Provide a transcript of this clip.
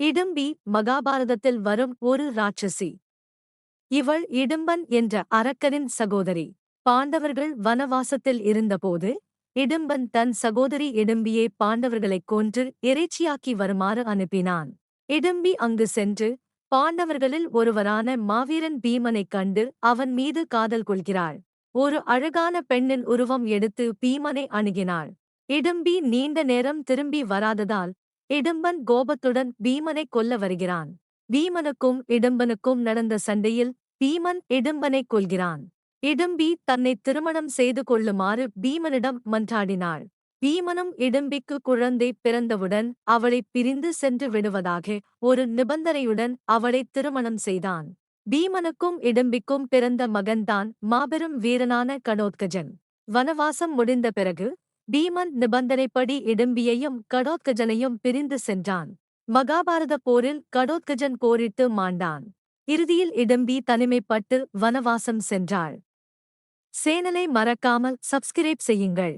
இடும்பி மகாபாரதத்தில் வரும் ஒரு ராட்சசி. இவள் இடும்பன் என்ற அரக்கரின் சகோதரி. பாண்டவர்கள் வனவாசத்தில் இருந்தபோது இடும்பன் தன் சகோதரி இடும்பியை பாண்டவர்களைக் கொன்று இறைச்சியாக்கி வருமாறு அனுப்பினான். இடும்பி அங்கு சென்று பாண்டவர்களில் ஒருவரான மாவீரன் பீமனைக் கண்டு அவன் மீது காதல் கொள்கிறாள். ஒரு அழகான பெண்ணின் உருவம் எடுத்து பீமனை அணுகினாள். இடும்பி நீண்ட நேரம் திரும்பி வராததால் இடும்பன் கோபத்துடன் பீமனை கொல்ல வருகிறான். பீமனுக்கும் இடும்பனுக்கும் நடந்த சண்டையில் பீமன் இடும்பனை கொல்கிறான். இடும்பி தன்னை திருமணம் செய்து கொள்ளுமாறு பீமனிடம் மன்றாடினாள். பீமனும் இடும்பிக்கு குழந்தை பிறந்தவுடன் அவளைப் பிரிந்து சென்று விடுவதாக ஒரு நிபந்தனையுடன் அவளை திருமணம் செய்தான். பீமனுக்கும் இடும்பிக்கும் பிறந்த மகன்தான் மாபெரும் வீரனான கனோத்கஜன். வனவாசம் முடிந்த பிறகு பீமன் நிபந்தனைப்படி இடும்பியையும் கடோத்கஜனையும் பிரிந்து சென்றான். மகாபாரத போரில் கடோத்கஜன் போரிட்டு மாண்டான். இறுதியில் இடும்பி தனிமைப்பட்டு வனவாசம் சென்றாள். சேனலை மறக்காமல் சப்ஸ்கிரைப் செய்யுங்கள்.